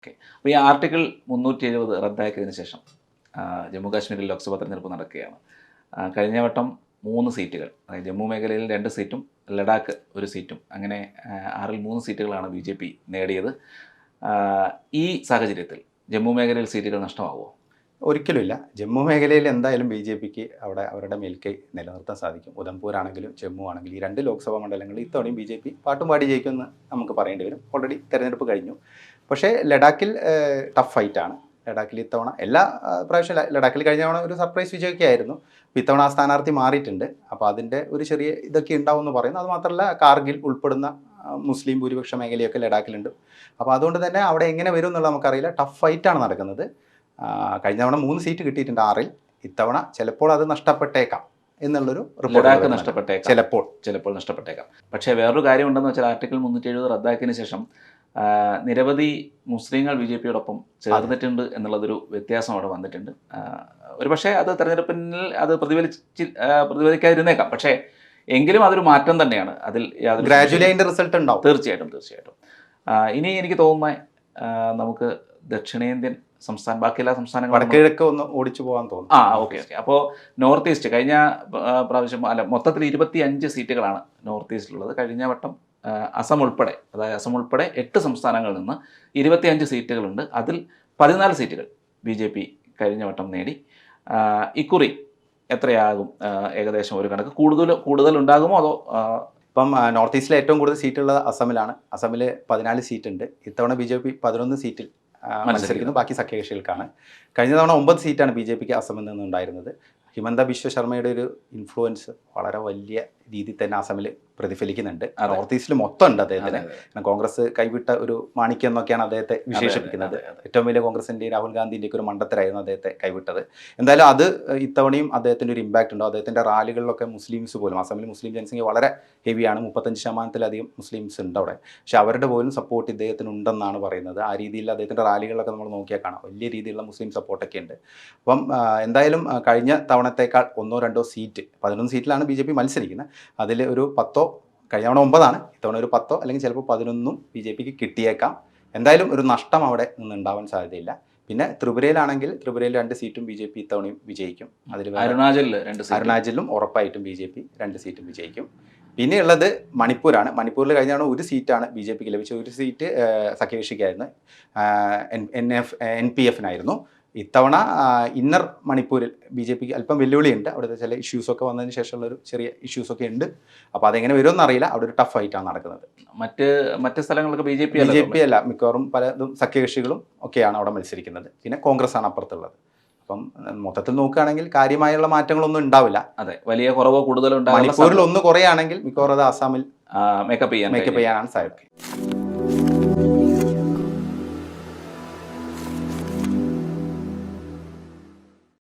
Okay അപ്പോൾ ഈ article മുന്നൂറ്റി എഴുപത് റദ്ദാക്കിയതിന് ശേഷം ജമ്മു കാശ്മീരിൽ ലോക്സഭാ തെരഞ്ഞെടുപ്പ് നടക്കുകയാണ്. കഴിഞ്ഞ വട്ടം മൂന്ന് സീറ്റുകൾ അതായത് ജമ്മു മേഖലയിൽ രണ്ട് സീറ്റും ലഡാക്ക് ഒരു സീറ്റും അങ്ങനെ ആറിൽ മൂന്ന് സീറ്റുകളാണ് ബി ജെ പി നേടിയത്. ഈ സാഹചര്യത്തിൽ ജമ്മു മേഖലയിൽ സീറ്റുകൾ നഷ്ടമാവുമോ? ഒരിക്കലുമില്ല ജമ്മു മേഖലയിൽ എന്തായാലും ബി ജെ പിക്ക് അവിടെ അവരുടെ മേൽക്കൈ നിലനിർത്താൻ സാധിക്കും. ഉധംപൂർ ആണെങ്കിലും ജമ്മു ആണെങ്കിലും ഈ രണ്ട് ലോക്സഭാ മണ്ഡലങ്ങളിൽ ഇത്തവണയും ബി ജെ പി പാട്ടും പാടി ജയിക്കുമെന്ന് നമുക്ക് പറയേണ്ടി വരും. ഓൾറെഡി തെരഞ്ഞെടുപ്പ് കഴിഞ്ഞു. പക്ഷേ ലഡാക്കിൽ ടഫ് ഫൈറ്റാണ് ലഡാക്കിൽ ഇത്തവണ എല്ലാ പ്രാവശ്യം ലഡാക്കിൽ കഴിഞ്ഞ തവണ ഒരു സർപ്രൈസ് വിജയൊക്കെയായിരുന്നു അപ്പോൾ ഇത്തവണ ആ സ്ഥാനാർത്ഥി മാറിയിട്ടുണ്ട്. അപ്പോൾ അതിന്റെ ഒരു ചെറിയ ഇതൊക്കെ ഉണ്ടാവും എന്ന് പറയുന്നു. അത് മാത്രമല്ല കാർഗിൽ ഉൾപ്പെടുന്ന മുസ്ലിം ഭൂരിപക്ഷ മേഖലയൊക്കെ ലഡാക്കിലുണ്ട്. അപ്പോൾ അതുകൊണ്ട് തന്നെ അവിടെ എങ്ങനെ വരും എന്നുള്ളത് നമുക്കറിയില്ല. ടഫ് ഫൈറ്റാണ് നടക്കുന്നത്. കഴിഞ്ഞ തവണ മൂന്ന് സീറ്റ് കിട്ടിയിട്ടുണ്ട് ആറിൽ. ഇത്തവണ ചിലപ്പോൾ അത് നഷ്ടപ്പെട്ടേക്കാം എന്നുള്ളൊരു റിപ്പോർട്ട് ലഡാക്ക് നഷ്ടപ്പെട്ടേക്കാം. ചിലപ്പോൾ. ചിലപ്പോൾ നഷ്ടപ്പെട്ടേക്കാം. പക്ഷേ വേറൊരു കാര്യം ഉണ്ടെന്ന് വെച്ചാൽ ആർട്ടിക്കിൾ മുന്നൂറ്റി എഴുപത് റദ്ദാക്കിയതിന് ശേഷം നിരവധി മുസ്ലിങ്ങൾ ബി ജെ പിയോടൊപ്പം ചേർന്നിട്ടുണ്ട് എന്നുള്ളതൊരു വ്യത്യാസം അവിടെ വന്നിട്ടുണ്ട്. ഒരു പക്ഷേ അത് തെരഞ്ഞെടുപ്പിൽ അത് പ്രതിഫലിച്ച് പ്രതിഫലിക്കാതിരുന്നേക്കാം. പക്ഷേ എങ്കിലും അതൊരു മാറ്റം തന്നെയാണ്. അതിൽ ഗ്രാജുവലി റിസൾട്ട് ഉണ്ടാവും. തീർച്ചയായിട്ടും തീർച്ചയായിട്ടും. ഇനി എനിക്ക് തോന്നുന്നത് നമുക്ക് ദക്ഷിണേന്ത്യൻ സംസ്ഥാനം ബാക്കി എല്ലാ സംസ്ഥാനങ്ങളും വടക്കിഴക്ക് ഒന്ന് ഓടിച്ചു പോകാൻ തോന്നുന്നു. ആ ഓക്കെ ഓക്കെ. അപ്പോൾ നോർത്ത് ഈസ്റ്റ് കഴിഞ്ഞ പ്രാവശ്യം അല്ല മൊത്തത്തിൽ ഇരുപത്തി അഞ്ച് സീറ്റുകളാണ് നോർത്ത് ഈസ്റ്റിലുള്ളത്. കഴിഞ്ഞ വട്ടം അസം ഉൾപ്പെടെ അതായത് അസം ഉൾപ്പെടെ എട്ട് സംസ്ഥാനങ്ങളിൽ നിന്ന് ഇരുപത്തിയഞ്ച് സീറ്റുകളുണ്ട്. അതിൽ പതിനാല് സീറ്റുകൾ ബി ജെ പി കഴിഞ്ഞ വട്ടം നേടി. ഇക്കുറി എത്രയാകും? ഏകദേശം ഒരു കണക്ക്. കൂടുതൽ കൂടുതൽ ഉണ്ടാകുമോ അതോ ഇപ്പം നോർത്ത് ഈസ്റ്റിലെ ഏറ്റവും കൂടുതൽ സീറ്റുള്ളത് അസമിലാണ്. അസമിൽ പതിനാല് സീറ്റ് ഉണ്ട് ഇത്തവണ ബി ജെ പി പതിനൊന്ന് സീറ്റിൽ മത്സരിക്കുന്നു. ബാക്കി സഖ്യകക്ഷികൾക്കാണ്. കഴിഞ്ഞ തവണ ഒമ്പത് സീറ്റാണ് ബി ജെ പിക്ക് അസമിൽ നിന്നുണ്ടായിരുന്നത് ഹിമന്ത ബിശ്വ ശർമ്മയുടെ ഒരു ഇൻഫ്ലുവൻസ് വളരെ വലിയ രീതിയിൽ തന്നെ അസമിൽ പ്രതിഫലിക്കുന്നുണ്ട്. നോർത്ത് ഈസ്റ്റിൽ മൊത്തം ഉണ്ട് അദ്ദേഹത്തിന്. കാരണം കോൺഗ്രസ് കൈവിട്ട ഒരു മാണിക്യം എന്നൊക്കെയാണ് അദ്ദേഹത്തെ വിശേഷിപ്പിക്കുന്നത്. ഏറ്റവും വലിയ കോൺഗ്രസിന്റെയും രാഹുൽ ഗാന്ധിന്റെയൊക്കെ ഒരു മണ്ടത്തരായിരുന്നു അദ്ദേഹത്തെ കൈവിട്ടത്. എന്തായാലും അത് ഇത്തവണയും അദ്ദേഹത്തിന്റെ ഒരു ഇമ്പാക്റ്റ് ഉണ്ടോ. അദ്ദേഹത്തിന്റെ റാലികളിലൊക്കെ മുസ്ലിംസ് പോലും അസമിൽ മുസ്ലിം ജനസംഖ്യ വളരെ ഹെവിയാണ് മുപ്പത്തഞ്ച് ശതമാനത്തിലധികം മുസ്ലിംസ് ഉണ്ട് അവിടെ. പക്ഷെ അവരുടെ പോലും സപ്പോർട്ട് ഇദ്ദേഹത്തിന് ഉണ്ടെന്നാണ് പറയുന്നത്. ആ രീതിയിൽ അദ്ദേഹത്തിന്റെ റാലികളിലൊക്കെ നമ്മൾ നോക്കിയാൽ കാണാം. വലിയ രീതിയിലുള്ള മുസ്ലിം സപ്പോർട്ടൊക്കെ ഉണ്ട്. അപ്പം എന്തായാലും കഴിഞ്ഞ തവണത്തേക്കാൾ ഒന്നോ രണ്ടോ സീറ്റ് പതിനൊന്ന് സീറ്റിലാണ് ബി ജെ പി മത്സരിക്കുന്നത് അതിൽ ഒരു പത്തോ കഴിഞ്ഞ തവണ ഒമ്പതാണ് ഇത്തവണ ഒരു പത്തോ അല്ലെങ്കിൽ ചിലപ്പോൾ പതിനൊന്നും ബി ജെ പിക്ക് കിട്ടിയേക്കാം. എന്തായാലും ഒരു നഷ്ടം അവിടെ നിന്ന് ഉണ്ടാവാൻ സാധ്യതയില്ല. പിന്നെ ത്രിപുരയിലാണെങ്കിൽ ത്രിപുരയിൽ രണ്ട് സീറ്റും ബി ജെ പി ഇത്തവണയും വിജയിക്കും. അതിൽ അരുണാചലിൽ രണ്ട് അരുണാചലിലും ഉറപ്പായിട്ടും ബി ജെ പി രണ്ട് സീറ്റും വിജയിക്കും. പിന്നെയുള്ളത് മണിപ്പൂരാണ്. മണിപ്പൂരിൽ കഴിഞ്ഞാണ് തവണ ഒരു സീറ്റാണ് ബി ജെ പിക്ക് ലഭിച്ചത്. ഒരു seat സഖ്യകക്ഷിക്കായിരുന്നു. N N F N P എഫിനായിരുന്നു. ഇത്തവണ ഇന്നർ മണിപ്പൂരിൽ ബി ജെ പിക്ക് അല്പം വെല്ലുവിളിയുണ്ട്. അവിടുത്തെ ചില ഇഷ്യൂസൊക്കെ വന്നതിന് ശേഷമുള്ള ഒരു ചെറിയ ഇഷ്യൂസൊക്കെ ഉണ്ട്. അപ്പോൾ അതെങ്ങനെ വരുമെന്ന് അറിയില്ല. അവിടെ ഒരു ടഫ് ആയിട്ടാണ് നടക്കുന്നത്. മറ്റ് മറ്റ് സ്ഥലങ്ങളൊക്കെ B J P B J P അല്ല. മിക്കവാറും പലതും സഖ്യകക്ഷികളും ഒക്കെയാണ് അവിടെ മത്സരിക്കുന്നത്. പിന്നെ കോൺഗ്രസ് ആണ് അപ്പുറത്തുള്ളത്. അപ്പം മൊത്തത്തിൽ നോക്കുകയാണെങ്കിൽ കാര്യമായുള്ള മാറ്റങ്ങളൊന്നും ഉണ്ടാവില്ല. അതെ. വലിയ കുറവോ കൂടുതലോ മണിപ്പൂരിൽ ഒന്ന് കുറയാണെങ്കിൽ മിക്കവാറും അത് ആസാമിൽ മേക്കപ്പ് ചെയ്യാൻ മേക്കപ്പ്. ചെയ്യാനാണ് സാധ്യത.